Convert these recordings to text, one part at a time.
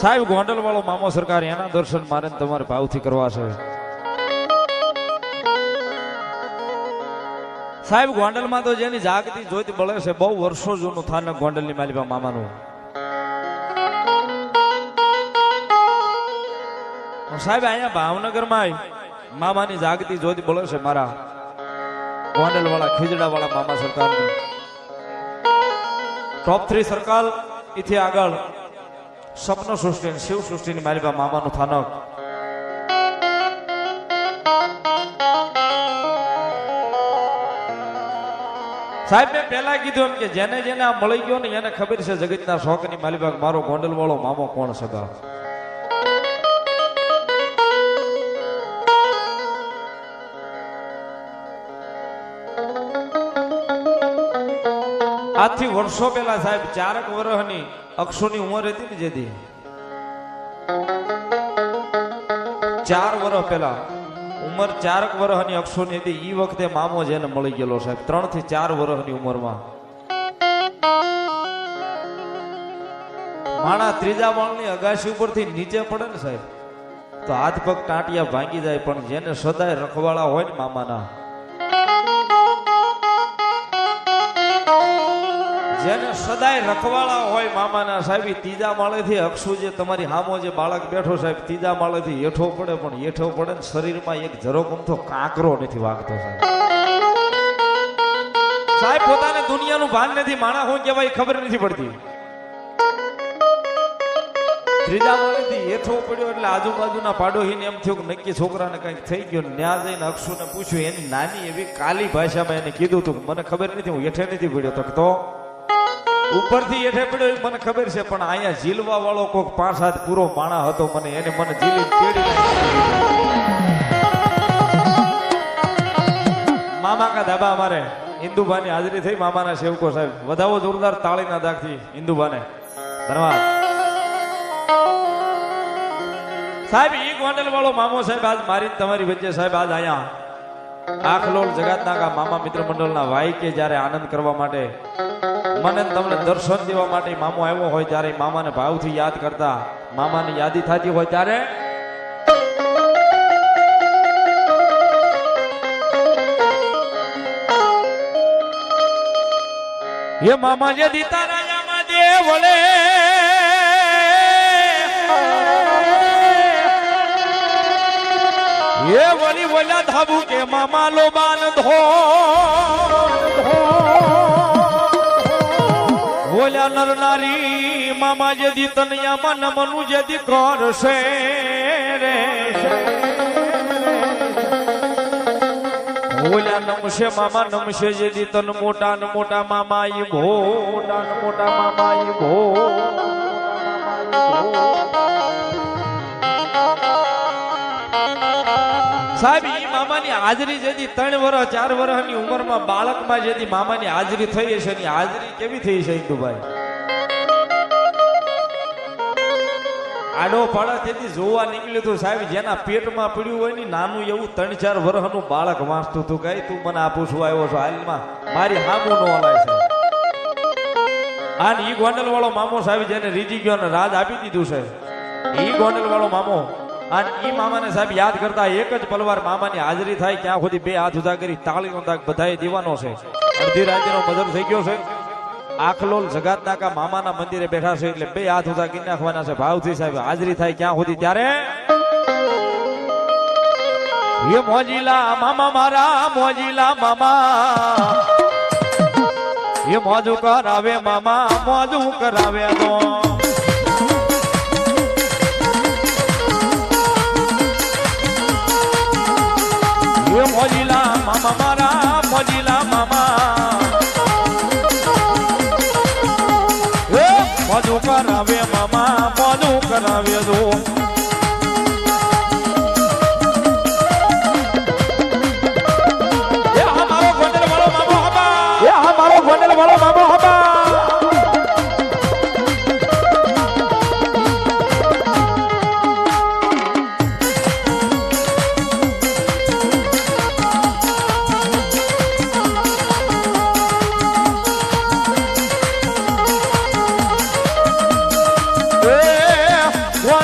સાહેબ ગોંડલ વાળો મામો સરકાર એના દર્શન મારે તમારે ભાવથી કરવા છે. સાહેબ, ગોંડલમાં તો જેની જાગતી જોઈતી બળે છે, બહુ વર્ષો જૂનું થાનક ગોંડલની માલિકા મામાનું. સાહેબ, અહીંયા ભાવનગરમાં મામાની જાગતી જોઈતી બળે છે મારા ગોંડલ વાળા ખીજડા વાળા મામા સરકાર ટોપ થ્રી સર્કલ ઇથી આગળ. સપનો સૃષ્ટિ શિવ સૃષ્ટિની મારી પાસે મામાનું થાનક. સાહેબ, મેં પહેલા કીધું એમ કે જેને જેને આ મળી ગયો ને એને ખબર છે જગતના શોખની માલિબાગ મારો ગોંડલ વાળો મામો કોણ સગા આજથી વર્ષો પહેલા સાહેબ, ચારક વર્ષની અક્ષોની ઉંમર હતી ને જેથી ચાર વર્ષ પહેલા. ઉંમર ચારક વર્ષની અક્ષોની હતી. એ વખતે મામો જેને મળી ગયેલો સાહેબ. ત્રણથી ચાર વર્ષની ઉંમરમાં. માણા ત્રીજા માળની અગાશી ઉપરથી નીચે પડે ને સાહેબ. તો હાથ પગ ટાંટિયા ભાંગી જાય, પણ જેને સદાય રખવાળા હોય ને મામાના જેને સદાય રખવાળા હોય મામાના સાહેબ ત્રીજા માળેથી અક્ષુ જે તમારી હામો જે બાળક બેઠો સાહેબ, ત્રીજા માળેથી હેઠો પડે, પણ હેઠો પડે ને શરીરમાં એક જરો ગમતો કાંકરો નથી વાગતો સાહેબ. સાહેબ, પોતાને દુનિયાનું ભાન નથી, માણા હું કહેવાય ખબર નથી પડતી. ત્રીજા માળેથી હેઠો પડ્યો એટલે આજુબાજુના પાડોહીને એમ થયું કે નક્કી છોકરાને કંઈક થઈ ગયું ન્યા જઈને અક્ષુને પૂછ્યું, એની નાની એવી કાલી ભાષામાં એને કીધું હતું મને ખબર નથી, હું હેઠે નથી પડ્યો. તો ઉપરથી એઠે પડ્યો મને ખબર છે, પણ અહીંયા ઝીલવા વાળો કોક પાંચ હાથ પૂરો માણા હતો મને, એને મને ઝીલી તેડી મામા કા ધાબા અમારે ઇન્દુબાની હાજરી થઈ મામાના સેવકો સાહેબ. વધાવો જોરદાર તાળીના દાગથી ઇન્દુબાને ધન્યવાદ. સાહેબ, ઈ ગોંડલ વાળો મામો સાહેબ આજ મારી તમારી વચ્ચે સાહેબ આજ અહીંયા આખલોલ જગતના મામા મિત્ર મંડળના વાઈ કે જ્યારે આનંદ કરવા માટે મને તમને દર્શન દેવા માટે મામો આવ્યો હોય ત્યારે મામાને ભાવથી યાદ કરતા મામાની યાદી થતી હોય ત્યારે હે મામા જે દીતા રાજામાં દેવળે હે વળી વળ્યા ધાબુ કે મામા લો બાન ધો બોલ્યા, નર નારી, મામા જે દી તનયામાં નમનું જે દી કરશે રે બોલ્યા, નમશે મામા, નમશે જે દી તન મોટા ન મોટા મામા ઈ ભો, મોટા ન મોટા મામા ઈ ભો. સાહેબ મામાની હાજરી જેથી ત્રણ વર્ષ ચાર વર્ષની ઉંમરમાં બાળકમાં જેથી મામાની હાજરી થઈ હશે એની હાજરી કેવી થઈ છે, ઇન્દુભાઈ? આડો પાડા તેથી જોવા નીકળ્યું હતું સાહેબ, જેના પેટમાં પડ્યું હોય ને, નાનું એવું ત્રણ ચાર વર્ષનું બાળક વાંચતું હતું કઈ તું મને આ પૂછવા આવ્યો છો હાલમાં. મારી હામું નો હલાય છે આ ઈ ગોંડલ વાળો મામો સાહેબ જેને રીજી ગયો રાજ આપી દીધું છે. ઈ ગોંડલ વાળો મામો અને એ મામાને સાહેબ યાદ કરતા એક જ પલવાર મામાની હાજરી થાય ત્યાં સુધી બે હાથ ઉધા કરી તાળીનો તાક બધાએ દેવાનો છે. અડધી રાત્રિનો મજર થઈ ગયો છે. આખલોલ જગાત નાકા મામાના મંદિરે બેઠા છે, એટલે બે હાથ ઉધા કરી નાખવાના છે. ભાવથી સાહેબ હાજરી થાય ક્યાં સુધી? ત્યારે હે મોજીલા મામા મારા, મોજીલા મામા. એ મોજું કરાવે મામા, મોજું કરાવે તો. મામા મારા મોજીલા મામા. મોજું કરાવે મામા મોજું કરાવે દો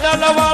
Dalawa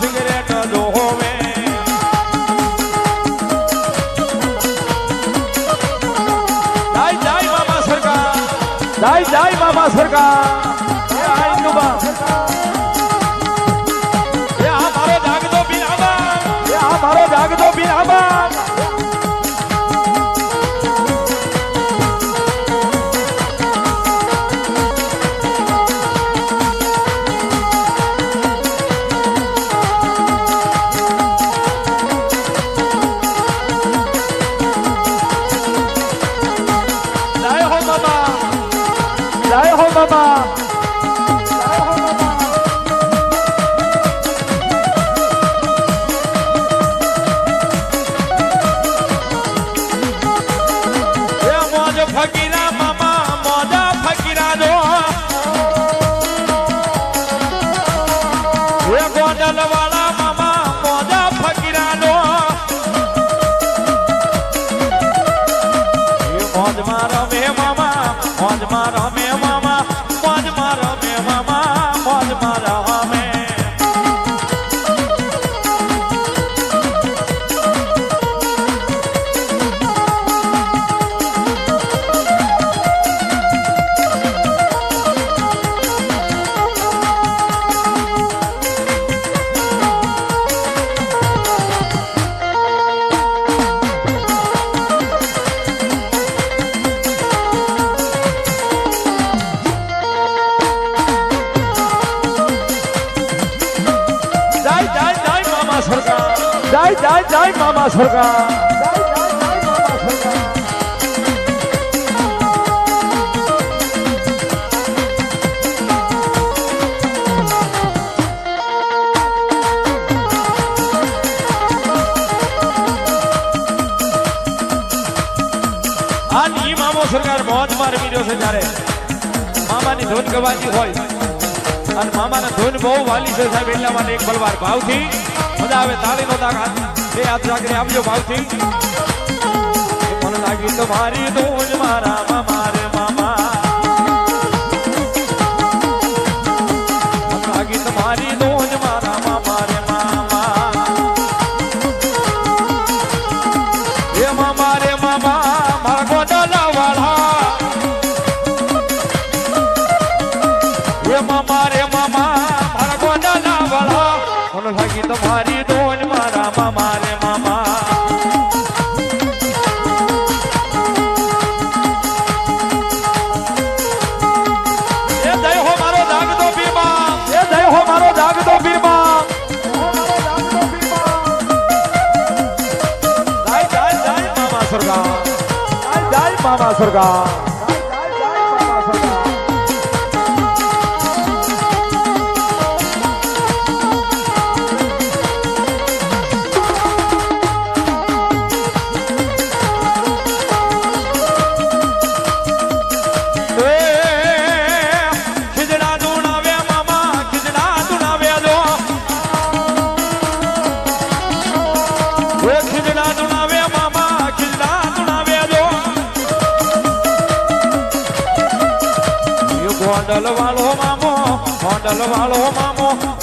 સિગરેટ ડોહોવે જય જય મામા સરકાર. જય જય મામા સરકાર. Rami. મામા સરકાર સરકાર મોત મારી રહ્યો છે ત્યારે. મામાની ધૂન ગવાતી હોય. અને મામાના ધૂન બહુ વાલી છે સાહેબ, એટલા માટે એક બલવાર ભાવથી. મજા આવે તાળી નો તાકાત બે હાથ રાખીને આપજો ભાવથી. પણ લાગી તમારી ધૂળ મારા મારા 나설가 હોંડલ વાળો મામો હોંડલ વાળો મામો.